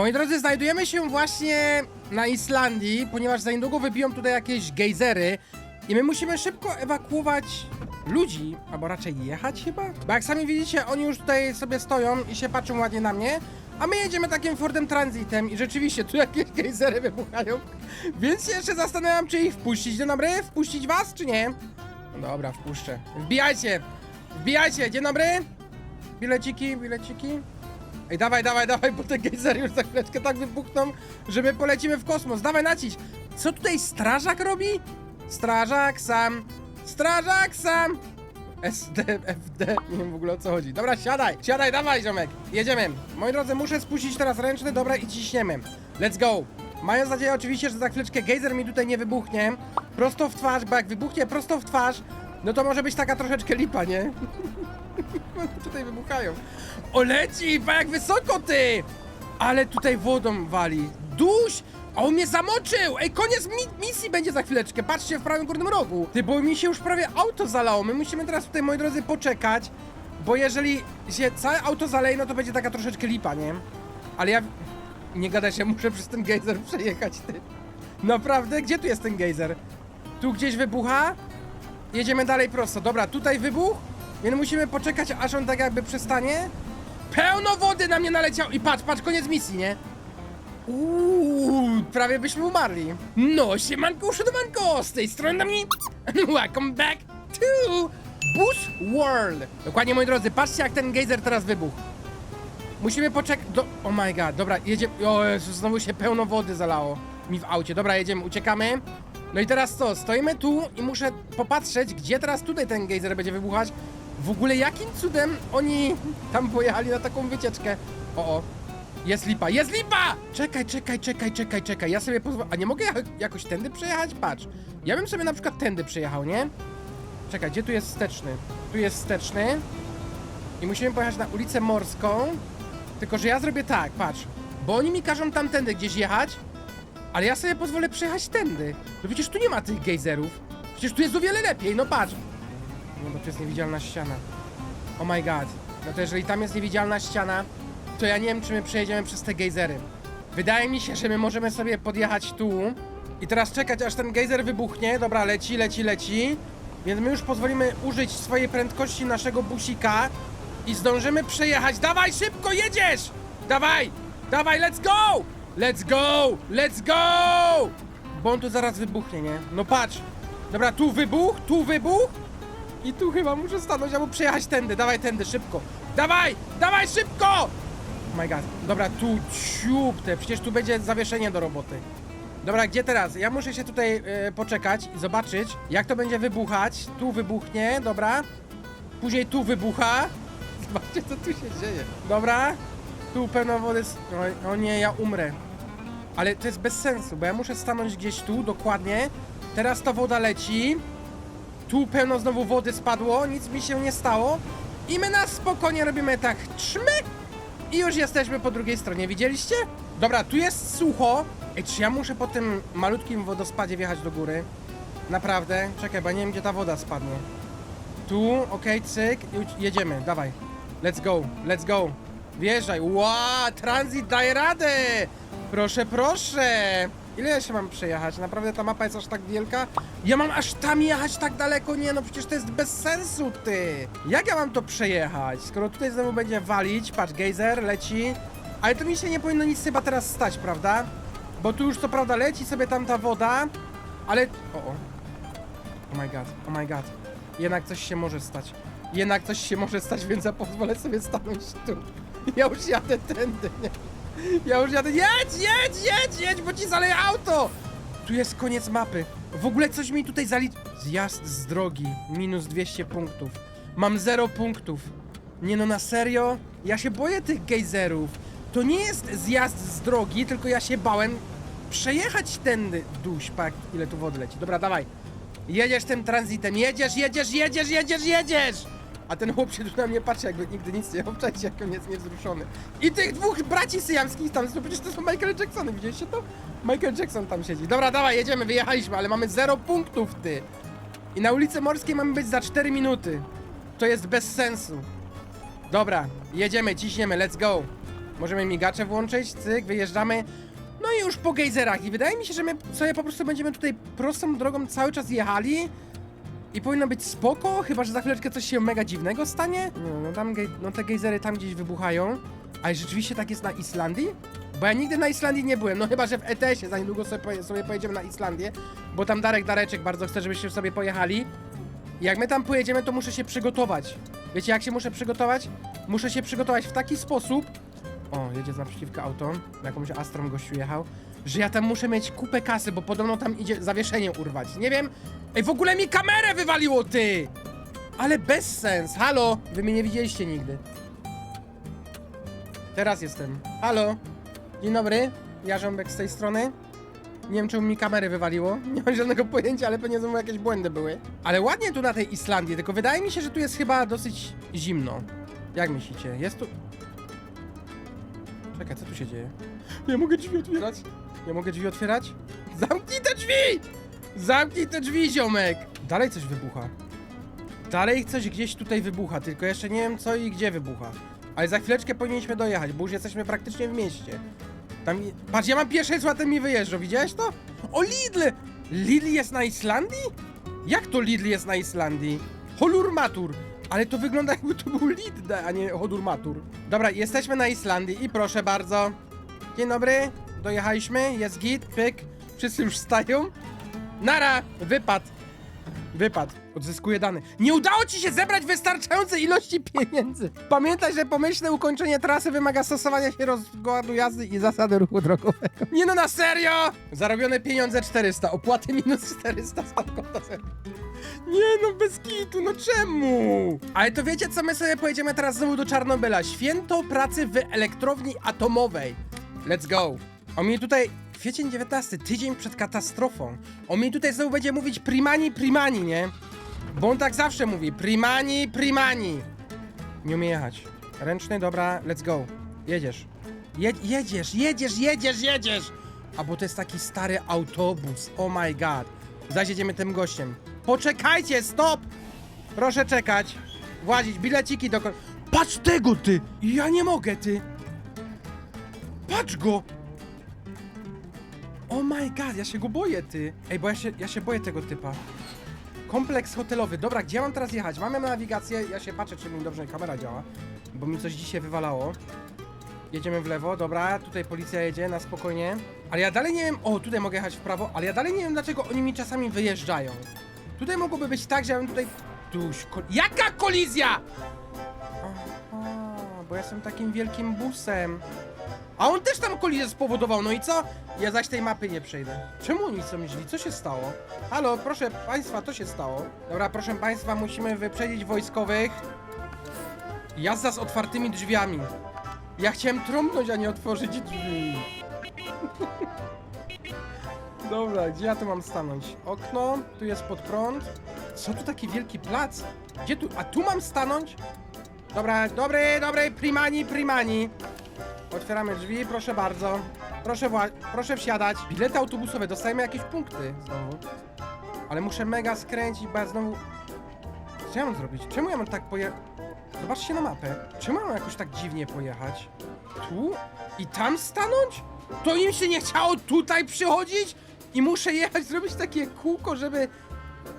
Moi drodzy, znajdujemy się właśnie na Islandii, ponieważ za niedługo wybiją tutaj jakieś gejzery i my musimy szybko ewakuować ludzi, albo raczej jechać chyba? Bo jak sami widzicie, oni już tutaj sobie stoją i się patrzą ładnie na mnie, a my jedziemy takim Fordem Transitem i rzeczywiście tu jakieś gejzery wybuchają, więc jeszcze zastanawiam, czy ich wpuścić. Dzień dobry, wpuścić was, czy nie? No dobra, wpuszczę. Wbijajcie, wbijajcie, dzień dobry. Bileciki, bileciki. Ej, dawaj, dawaj, dawaj, bo te gejzery już za chwileczkę tak wybuchną, że my polecimy w kosmos. Dawaj, nacić. Co tutaj strażak robi? Strażak sam. Strażak sam. SD, FD, nie wiem w ogóle o co chodzi. Dobra, siadaj, siadaj, dawaj, ziomek. Jedziemy. Moi drodzy, muszę spuścić teraz ręczny, dobra, i ciśniemy. Let's go. Mając nadzieję oczywiście, że za chwileczkę gejzer mi tutaj nie wybuchnie. Prosto w twarz, bo jak wybuchnie prosto w twarz, no to może być taka troszeczkę lipa, nie? tutaj wybuchają. O leci, pa jak wysoko ty! Ale tutaj wodą wali. Duś! A on mnie zamoczył! Ej, koniec mi misji będzie za chwileczkę. Patrzcie w prawym górnym rogu. Ty, bo mi się już prawie auto zalało. My musimy teraz tutaj, moi drodzy, poczekać. Bo jeżeli się całe auto zaleje, no to będzie taka troszeczkę lipa, nie? Ale ja... Nie gadaj się, muszę przez ten gejzer przejechać, ty. Naprawdę? Gdzie tu jest ten gejzer? Tu gdzieś wybucha? Jedziemy dalej prosto. Dobra, tutaj wybuch, więc musimy poczekać, aż on tak jakby przestanie. Pełno wody na mnie naleciał i patrz, patrz, koniec misji, nie? Uuu, prawie byśmy umarli. No, siemanko, uszydomanko, z tej strony na mnie. Welcome back to Boost World. Dokładnie, moi drodzy, patrzcie jak ten gejzer teraz wybuchł. Musimy poczekać. Do... Oh my god, dobra, jedziemy. O Jezu, znowu się pełno wody zalało mi w aucie. Dobra, jedziemy, uciekamy. No i teraz co? Stoimy tu i muszę popatrzeć, gdzie teraz tutaj ten gejzer będzie wybuchać. W ogóle jakim cudem oni tam pojechali na taką wycieczkę? O, o. Jest lipa, jest lipa! Czekaj, czekaj, czekaj, czekaj, czekaj. Ja sobie pozwolę. A nie mogę ja- jakoś tędy przejechać? Patrz. Ja bym sobie na przykład tędy przejechał, nie? Czekaj, gdzie tu jest wsteczny? Tu jest wsteczny. I musimy pojechać na ulicę Morską. Tylko, że ja zrobię tak, patrz. Bo oni mi każą tamtędy gdzieś jechać, ale ja sobie pozwolę przejechać tędy. No przecież tu nie ma tych gejzerów. Przecież tu jest o wiele lepiej, no patrz. No bo tu jest niewidzialna ściana. Oh my god. No to jeżeli tam jest niewidzialna ściana, to ja nie wiem, czy my przejedziemy przez te gejzery. Wydaje mi się, że my możemy sobie podjechać tu i teraz czekać, aż ten gejzer wybuchnie. Dobra, leci, leci, leci. Więc my już pozwolimy użyć swojej prędkości naszego busika i zdążymy przejechać. Dawaj, szybko, jedziesz! Dawaj! Dawaj, let's go! Let's go! Let's go! Bo on tu zaraz wybuchnie, nie? No patrz. Dobra, tu wybuch, tu wybuch. I tu chyba muszę stanąć albo przejechać tędy. Dawaj tędy, szybko. Dawaj! Dawaj, szybko! Oh my god. Dobra, tu ciupte. Przecież tu będzie zawieszenie do roboty. Dobra, gdzie teraz? Ja muszę się tutaj e, poczekać i zobaczyć, jak to będzie wybuchać. Tu wybuchnie, dobra. Później tu wybucha. Zobaczcie, co tu się dzieje. Dobra. Tu pełno wody. O, o nie, ja umrę. Ale to jest bez sensu, bo ja muszę stanąć gdzieś tu, dokładnie. Teraz ta woda leci. Tu pełno znowu wody spadło, nic mi się nie stało. I my na spokojnie robimy tak trzmy i już jesteśmy po drugiej stronie, widzieliście? Dobra, tu jest sucho. Ej, czy ja muszę po tym malutkim wodospadzie wjechać do góry? Naprawdę? Czekaj, bo nie wiem, gdzie ta woda spadnie. Tu, okej, cyk, i uci- jedziemy, dawaj. Let's go, let's go. Wjeżdżaj. Ła, transit daje radę! Proszę, proszę! Ile ja się mam przejechać? Naprawdę ta mapa jest aż tak wielka? Ja mam aż tam jechać tak daleko? Nie, no przecież to jest bez sensu, ty! Jak ja mam to przejechać? Skoro tutaj znowu będzie walić, patrz, gejzer leci. Ale to mi się nie powinno nic chyba teraz stać, prawda? Bo tu już co prawda leci sobie tam ta woda, ale... O, o. Oh my god, oh my god. Jednak coś się może stać. Jednak coś się może stać, więc ja pozwolę sobie stanąć tu. Ja już jadę tędy, nie? Ja już jadę. Jedź, jedź, jedź, jedź, bo ci zaleje auto! Tu jest koniec mapy. W ogóle coś mi tutaj zali... Zjazd z drogi. Minus 200 punktów. Mam 0 punktów. Nie no, na serio? Ja się boję tych gejzerów. To nie jest zjazd z drogi, tylko ja się bałem przejechać tędy. Duś, pak, ile tu wody leci. Dobra, dawaj. Jedziesz tym transitem, jedziesz, jedziesz, jedziesz, jedziesz, jedziesz! A ten chłop się tu na mnie patrzy, jakby nigdy nic nie obczajcie, jak on jest niewzruszony. I tych dwóch braci syjamskich tam, no przecież to są Michael Jacksony, widzieliście to? Michael Jackson tam siedzi. Dobra, dawaj, jedziemy, wyjechaliśmy, ale mamy 0 punktów, ty. I na ulicy Morskiej mamy być za 4 minuty. To jest bez sensu. Dobra, jedziemy, ciśniemy, let's go. Możemy migacze włączyć, cyk, wyjeżdżamy. No i już po gejzerach. I wydaje mi się, że my sobie po prostu będziemy tutaj prostą drogą cały czas jechali. I powinno być spoko, chyba że za chwileczkę coś się mega dziwnego stanie. No, no, tam, no te gejzery tam gdzieś wybuchają. Ale rzeczywiście tak jest na Islandii? Bo ja nigdy na Islandii nie byłem, no chyba, że w ETS-ie za niedługo sobie, sobie pojedziemy na Islandię, bo tam Darek Dareczek bardzo chce, żebyście sobie pojechali. Jak my tam pojedziemy, to muszę się przygotować. Wiecie, jak się muszę przygotować? Muszę się przygotować w taki sposób. O, jedzie z naprzeciwka auto. Jakąś Astrą gościu jechał. Że ja tam muszę mieć kupę kasy, bo podobno tam idzie zawieszenie urwać. Nie wiem. Ej, w ogóle mi kamerę wywaliło, ty! Ale bez sens. Halo! Wy mnie nie widzieliście nigdy. Teraz jestem. Halo! Dzień dobry. Jarząbek z tej strony. Nie wiem, czemu mi kamery wywaliło. Nie mam żadnego pojęcia, ale pewnie znowu jakieś błędy były. Ale ładnie tu na tej Islandii, tylko wydaje mi się, że tu jest chyba dosyć zimno. Jak myślicie? Jest tu... Czekaj, co tu się dzieje? Nie mogę drzwi otwierać. Nie mogę drzwi otwierać? Zamknij te drzwi! Zamknij te drzwi, ziomek! Dalej coś wybucha. Dalej coś gdzieś tutaj wybucha, tylko jeszcze nie wiem co i gdzie wybucha. Ale za chwileczkę powinniśmy dojechać, bo już jesteśmy praktycznie w mieście. Tam... Patrz, ja mam pierwsze a mi wyjeżdża, widziałeś to? O, Lidl! Lidl jest na Islandii? Jak to Lidl jest na Islandii? Holurmatur! Ale to wygląda jakby to był Lidl, a nie Holurmatur. Dobra, jesteśmy na Islandii i proszę bardzo. Dzień dobry, dojechaliśmy, jest git, pyk. Wszyscy już wstają. Nara, wypad. Wypad. Odzyskuję dane. Nie udało ci się zebrać wystarczającej ilości pieniędzy. Pamiętaj, że pomyślne ukończenie trasy wymaga stosowania się rozkładu jazdy i zasady ruchu drogowego. Nie no, na serio! Zarobione pieniądze 400, opłaty minus 400 z konta. Nie no, bez kitu, no czemu? Ale to wiecie co, my sobie pojedziemy teraz znowu do Czarnobyla. Święto pracy w elektrowni atomowej. Let's go. On mi tutaj, kwiecień 19, tydzień przed katastrofą. On mi tutaj znowu będzie mówić primani, primani, nie? Bo on tak zawsze mówi, primani, primani. Nie umie jechać. Ręczny, dobra, let's go. Jedziesz. Je jedziesz, jedziesz, jedziesz, jedziesz! A bo to jest taki stary autobus, oh my god. Zaś jedziemy tym gościem. Poczekajcie, stop! Proszę czekać. Włazić, bileciki do... Patrz tego, ty! Ja nie mogę, ty! Patrz go! Oh my god, ja się go boję, ty! Ej, bo ja się, ja się boję tego typa. Kompleks hotelowy. Dobra, gdzie mam teraz jechać? Mamy nawigację, ja się patrzę, czy mi dobrze kamera działa, bo mi coś dzisiaj wywalało. Jedziemy w lewo, dobra, tutaj policja jedzie na spokojnie. Ale ja dalej nie wiem, o, tutaj mogę jechać w prawo, ale ja dalej nie wiem, dlaczego oni mi czasami wyjeżdżają. Tutaj mogłoby być tak, że ja bym tutaj... Tuś, kol... Jaka kolizja? Aha, bo ja jestem takim wielkim busem. A on też tam kolizję spowodował, no i co? Ja zaś tej mapy nie przejdę. Czemu oni są źli? Co się stało? Halo, proszę państwa, to się stało. Dobra, proszę państwa, musimy wyprzedzić wojskowych. Jazda z otwartymi drzwiami. Ja chciałem trąbnąć, a nie otworzyć drzwi. Dobra, gdzie ja tu mam stanąć? Okno, tu jest pod prąd. Co tu taki wielki plac? Gdzie tu? A tu mam stanąć? Dobra, dobry, dobry, primani, primani. Otwieramy drzwi, proszę bardzo. Proszę, wła- proszę wsiadać. Bilety autobusowe, dostajemy jakieś punkty znowu. Ale muszę mega skręcić, bo ja znowu... Co ja mam zrobić? Czemu ja mam tak poje... Zobaczcie na mapę. Czemu ja mam jakoś tak dziwnie pojechać? Tu? I tam stanąć? To im się nie chciało tutaj przychodzić? I muszę jechać, zrobić takie kółko, żeby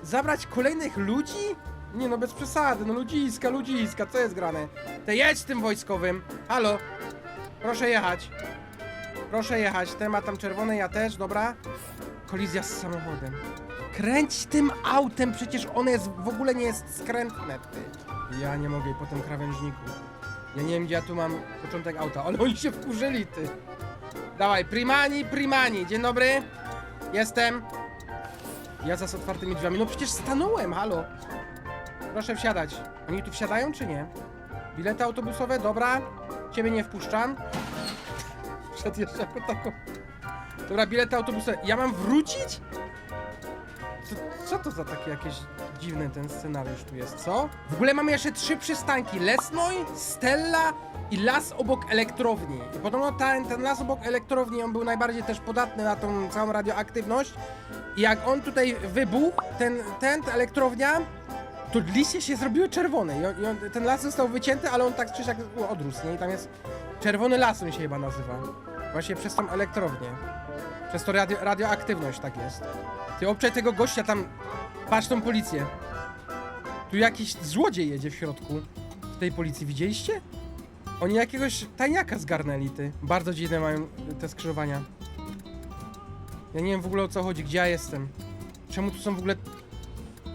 zabrać kolejnych ludzi? Nie no, bez przesady, no ludziska, ludziska, co jest grane? Te jedź tym wojskowym. Halo? Proszę jechać. Proszę jechać. Ten ma tam czerwony, ja też, dobra? Kolizja z samochodem. Kręć tym autem, przecież ono jest, w ogóle nie jest skrętne, ty. Ja nie mogę po tym krawężniku. Ja nie wiem, gdzie ja tu mam początek auta, ale oni się wkurzyli, ty. Dawaj, primani, primani. Dzień dobry. Jestem. Ja za z otwartymi drzwiami. No przecież stanąłem, halo. Proszę wsiadać. Oni tu wsiadają, czy nie? Bilety autobusowe, dobra. Ciebie nie wpuszczam. Wszedł jeszcze jako taką. Dobra, bilety autobusowe. Ja mam wrócić? Co, co to za taki jakiś dziwny ten scenariusz tu jest, co? W ogóle mamy jeszcze trzy przystanki. Lesnoj, Stella i las obok elektrowni. I podobno ten, ten las obok elektrowni, on był najbardziej też podatny na tą całą radioaktywność. I jak on tutaj wybuchł, ten, ten, ta elektrownia, to liście się zrobiły czerwone. I on, i on, ten las został wycięty, ale on tak czy siak odrósł, nie? I tam jest Czerwony las on się chyba nazywa. Właśnie przez tą elektrownię. Przez to radio, radioaktywność tak jest. Ty obczaj tego gościa tam. Patrz tą policję. Tu jakiś złodziej jedzie w środku. W tej policji widzieliście? Oni jakiegoś tajniaka zgarnęli, ty. Bardzo dziwne mają te skrzyżowania. Ja nie wiem w ogóle o co chodzi, gdzie ja jestem. Czemu tu są w ogóle...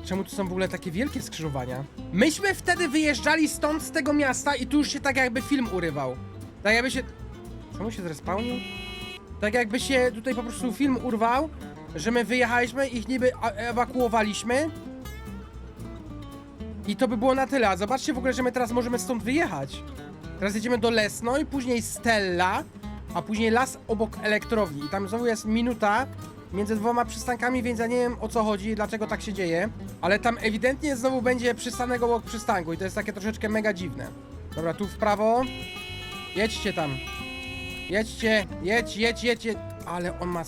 Czemu tu są w ogóle takie wielkie skrzyżowania? Myśmy wtedy wyjeżdżali stąd, z tego miasta i tu już się tak jakby film urywał. Tak jakby się... Czemu się zrespawnił? Tak jakby się tutaj po prostu film urwał, że my wyjechaliśmy, ich niby ewakuowaliśmy. I to by było na tyle. A zobaczcie w ogóle, że my teraz możemy stąd wyjechać. Teraz jedziemy do Lesno i później Stella, a później las obok elektrowni. I tam znowu jest minuta między dwoma przystankami, więc ja nie wiem o co chodzi, dlaczego tak się dzieje. Ale tam ewidentnie znowu będzie przystanek obok przystanku i to jest takie troszeczkę mega dziwne. Dobra, tu w prawo. Jedźcie tam. Jedźcie, jedź, jedź, jedź, jedź. Ale on ma...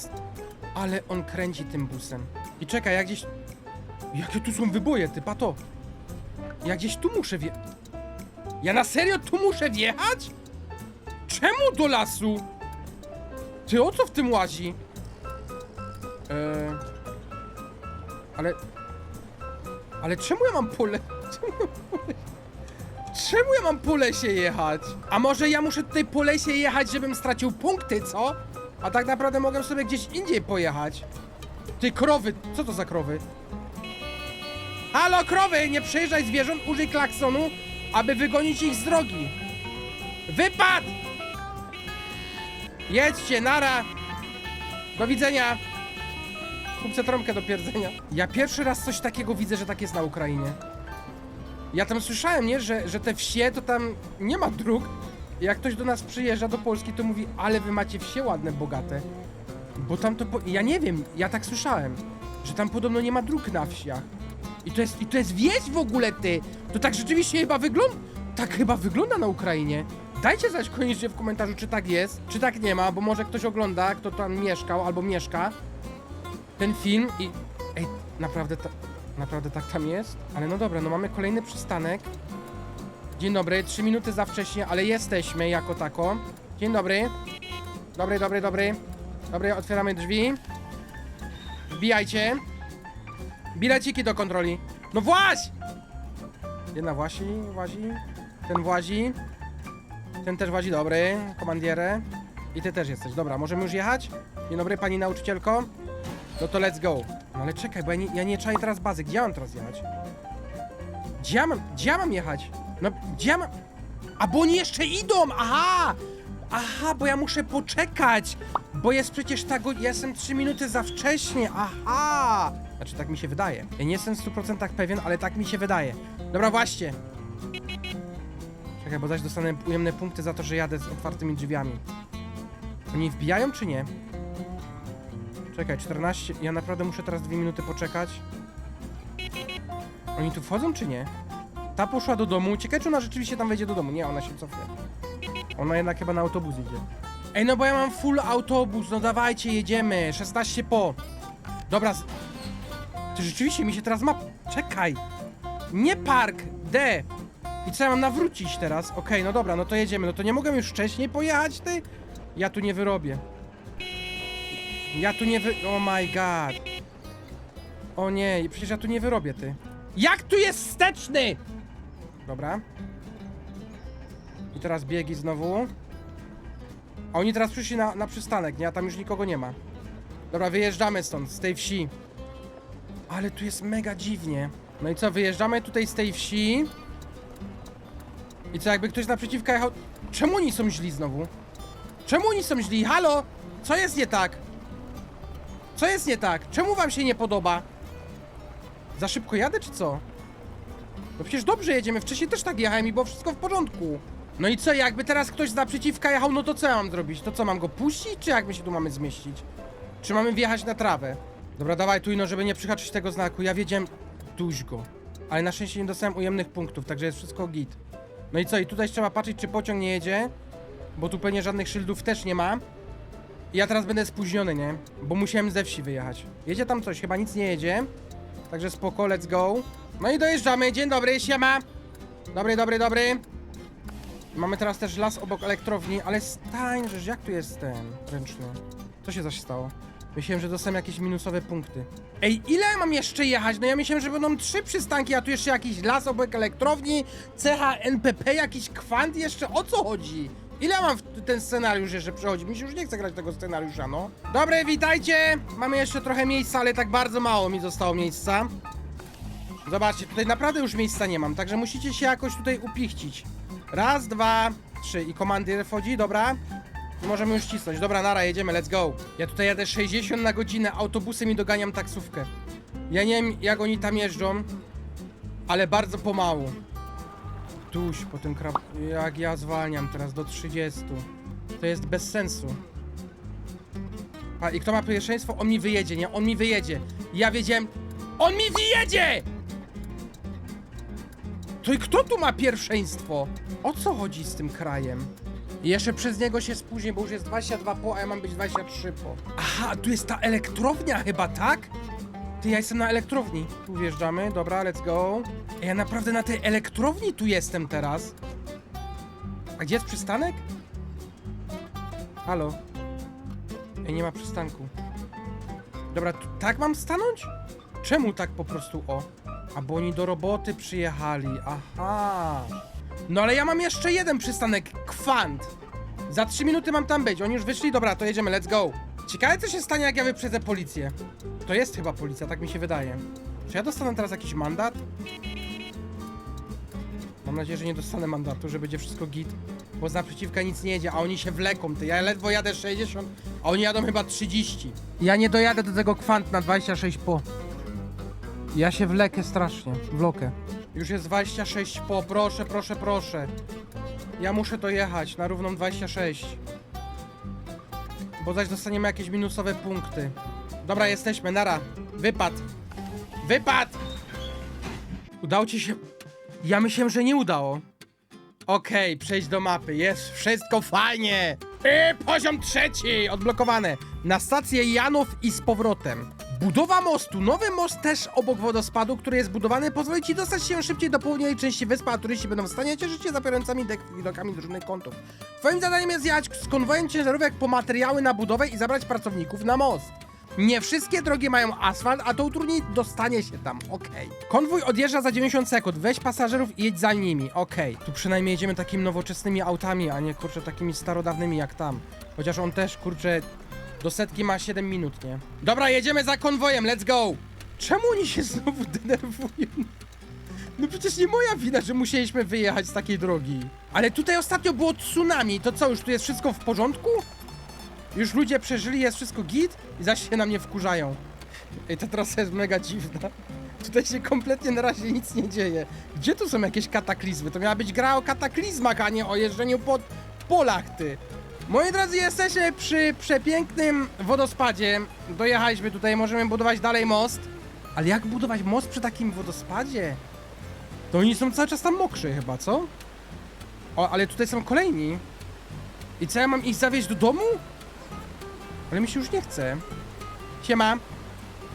Ale on kręci tym busem. I czekaj, jak gdzieś... Jakie tu są wyboje, ty, pato. Ja gdzieś tu muszę wje... Ja na serio tu muszę wjechać? Czemu do lasu? Ty o co w tym łazi? Eee... Ale... Ale czemu ja mam pole... Czemu ja, pole... czemu ja mam po lesie jechać? A może ja muszę tutaj po lesie jechać, żebym stracił punkty, co? A tak naprawdę mogę sobie gdzieś indziej pojechać. Ty krowy, co to za krowy? Halo krowy, nie przejeżdżaj zwierząt, użyj klaksonu, aby wygonić ich z drogi. Wypad! Jedźcie, nara! Do widzenia! Kupcie trąbkę do pierdzenia. Ja pierwszy raz coś takiego widzę, że tak jest na Ukrainie. Ja tam słyszałem, nie, że, że te wsie to tam nie ma dróg. Jak ktoś do nas przyjeżdża do Polski, to mówi, ale wy macie wsie ładne, bogate. Bo tam to, po... ja nie wiem, ja tak słyszałem, że tam podobno nie ma dróg na wsiach. I to jest, i to jest wieś w ogóle, ty! To tak rzeczywiście chyba wygląda, tak chyba wygląda na Ukrainie. Dajcie znać koniecznie w komentarzu, czy tak jest, czy tak nie ma, bo może ktoś ogląda, kto tam mieszkał albo mieszka ten film i... Ej, naprawdę, ta... naprawdę tak tam jest? Ale no dobra, no mamy kolejny przystanek. Dzień dobry, trzy minuty za wcześnie, ale jesteśmy jako tako. Dzień dobry. Dobry, dobry, dobry. Dobry, otwieramy drzwi. Wbijajcie. Bileciki do kontroli. No właź! Jedna włazi, włazi. Ten włazi. Ten też włazi, dobry. Komandierę. I ty też jesteś. Dobra, możemy już jechać? Dzień dobry, pani nauczycielko. No to let's go. No ale czekaj, bo ja nie, ja nie czaję teraz bazy. Gdzie mam teraz jechać? Gdzie ja mam, gdzie ja mam jechać? No, gdzie ja mam... A bo oni jeszcze idą! Aha! Aha, bo ja muszę poczekać! Bo jest przecież ta go... Ja jestem 3 minuty za wcześnie, aha! Znaczy, tak mi się wydaje. Ja nie jestem w 100% pewien, ale tak mi się wydaje. Dobra, właśnie. Czekaj, bo zaś dostanę ujemne punkty za to, że jadę z otwartymi drzwiami. Oni wbijają czy nie? Czekaj, 14. Ja naprawdę muszę teraz 2 minuty poczekać. Oni tu wchodzą czy nie? Ta poszła do domu. Ciekawe, czy ona rzeczywiście tam wejdzie do domu. Nie, ona się cofnie. Ona jednak chyba na autobus idzie. Ej, no bo ja mam full autobus. No dawajcie, jedziemy. 16 po. Dobra. Z... Ty rzeczywiście mi się teraz ma... Czekaj. Nie park. D. I co ja mam nawrócić teraz? Okej, no dobra, no to jedziemy. No to nie mogę już wcześniej pojechać, ty? Ja tu nie wyrobię. Ja tu nie wy... Oh my god. O nie, przecież ja tu nie wyrobię, ty. Jak tu jest wsteczny? Dobra. I teraz biegi znowu. A oni teraz przyszli na, na przystanek, nie? A tam już nikogo nie ma. Dobra, wyjeżdżamy stąd, z tej wsi. Ale tu jest mega dziwnie. No i co, wyjeżdżamy tutaj z tej wsi. I co, jakby ktoś naprzeciwka jechał... Czemu oni są źli znowu? Czemu oni są źli? Halo? Co jest nie tak? Co jest nie tak? Czemu wam się nie podoba? Za szybko jadę, czy co? No przecież dobrze jedziemy, wcześniej też tak jechałem i było wszystko w porządku. No i co, jakby teraz ktoś z naprzeciwka jechał, no to co ja mam zrobić? To co, mam go puścić, czy jak my się tu mamy zmieścić? Czy mamy wjechać na trawę? Dobra, dawaj tu, no żeby nie przyhaczyć tego znaku, ja wiedziałem... Duś go. Ale na szczęście nie dostałem ujemnych punktów, także jest wszystko git. No i co, i tutaj trzeba patrzeć, czy pociąg nie jedzie, bo tu pewnie żadnych szyldów też nie ma. Ja teraz będę spóźniony, nie? Bo musiałem ze wsi wyjechać. Jedzie tam coś, chyba nic nie jedzie. Także spoko, let's go. No i dojeżdżamy, dzień dobry, siema. Dobry, dobry, dobry. Mamy teraz też las obok elektrowni, ale stań, że jak tu jest ten ręczny? Co się zaś stało? Myślałem, że dostałem jakieś minusowe punkty. Ej, ile mam jeszcze jechać? No ja myślałem, że będą trzy przystanki, a tu jeszcze jakiś las obok elektrowni, cecha NPP, jakiś kwant jeszcze, o co chodzi? Ile mam w ten scenariusz jeszcze przechodzi? Mi się już nie chce grać tego scenariusza, no. Dobre, witajcie! Mamy jeszcze trochę miejsca, ale tak bardzo mało mi zostało miejsca. Zobaczcie, tutaj naprawdę już miejsca nie mam, także musicie się jakoś tutaj upichcić. Raz, dwa, trzy i komandy wchodzi, dobra. I możemy już cisnąć. Dobra, nara, jedziemy, let's go. Ja tutaj jadę 60 na godzinę, autobusem i doganiam taksówkę. Ja nie wiem, jak oni tam jeżdżą, ale bardzo pomału. Tuś, po tym krab... Jak ja zwalniam teraz do 30. To jest bez sensu. A, I kto ma pierwszeństwo? On mi wyjedzie, nie? On mi wyjedzie. Ja wiedziałem... On mi wyjedzie! To i kto tu ma pierwszeństwo? O co chodzi z tym krajem? Jeszcze przez niego się spóźnię, bo już jest 22 po, a ja mam być 23 po. Aha, tu jest ta elektrownia chyba, tak? Ty, ja jestem na elektrowni. Tu wjeżdżamy, dobra, let's go. Ja naprawdę na tej elektrowni tu jestem teraz. A gdzie jest przystanek? Halo? Ej, nie ma przystanku. Dobra, tu, tak mam stanąć? Czemu tak po prostu o? A bo oni do roboty przyjechali, aha. No ale ja mam jeszcze jeden przystanek, kwant. Za 3 minuty mam tam być, oni już wyszli, dobra, to jedziemy, let's go. Ciekawe co się stanie jak ja wyprzedzę policję. To jest chyba policja, tak mi się wydaje. Czy ja dostanę teraz jakiś mandat? Mam nadzieję, że nie dostanę mandatu, że będzie wszystko git. Bo z naprzeciwka nic nie jedzie, a oni się wleką. Ty, ja ledwo jadę 60, a oni jadą chyba 30. Ja nie dojadę do tego kwant na 26 po. Ja się wlekę strasznie, wlokę. Już jest 26 po, proszę, proszę, proszę. Ja muszę dojechać na równą 26. Bo zaś dostaniemy jakieś minusowe punkty. Dobra, jesteśmy, nara. Wypad. Wypad! Udało ci się... Ja myślałem, że nie udało. Okej, przejść do mapy. Jest wszystko fajnie. I poziom trzeci, odblokowane. Na stację Janów i z powrotem. Budowa mostu. Nowy most też obok wodospadu, który jest budowany, pozwoli ci dostać się szybciej do południowej części wyspy, a turyści będą w stanie cieszyć się zapierającymi dek- widokami z różnych kątów. Twoim zadaniem jest jechać z konwojem ciężarówek po materiały na budowę i zabrać pracowników na most. Nie wszystkie drogi mają asfalt, a to utrudni dostanie się tam, okej. Konwój odjeżdża za 90 sekund, weź pasażerów i jedź za nimi, okej. Tu przynajmniej jedziemy takimi nowoczesnymi autami, a nie kurczę takimi starodawnymi jak tam. Chociaż on też kurczę do setki ma 7 minut, nie? Dobra, jedziemy za konwojem, let's go! Czemu oni się znowu denerwują? No przecież nie moja wina, że musieliśmy wyjechać z takiej drogi. Ale tutaj ostatnio było tsunami, to co, już tu jest wszystko w porządku? Już ludzie przeżyli, jest wszystko git i zaś się na mnie wkurzają. Ej, ta trasa jest mega dziwna. Tutaj się kompletnie na razie nic nie dzieje. Gdzie tu są jakieś kataklizmy? To miała być gra o kataklizmach, a nie o jeżdżeniu po polach, ty. Moi drodzy, jesteśmy przy przepięknym wodospadzie. Dojechaliśmy tutaj, możemy budować dalej most. Ale jak budować most przy takim wodospadzie? To oni są cały czas tam mokrzy chyba, co? O, ale tutaj są kolejni. I co, ja mam ich zawieźć do domu? Ale mi się już nie chce. Siema.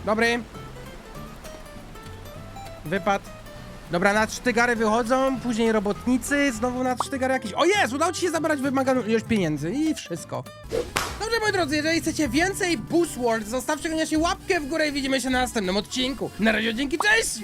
Dobry. Wypad. Dobra, na sztygary wychodzą, później robotnicy, znowu na sztygary jakieś... O jest! Udało ci się zabrać wymaganą ilość pieniędzy i wszystko. Dobrze, moi drodzy, jeżeli chcecie więcej Boost World, zostawcie koniecznie łapkę w górę i widzimy się na następnym odcinku. Na razie, dzięki, cześć!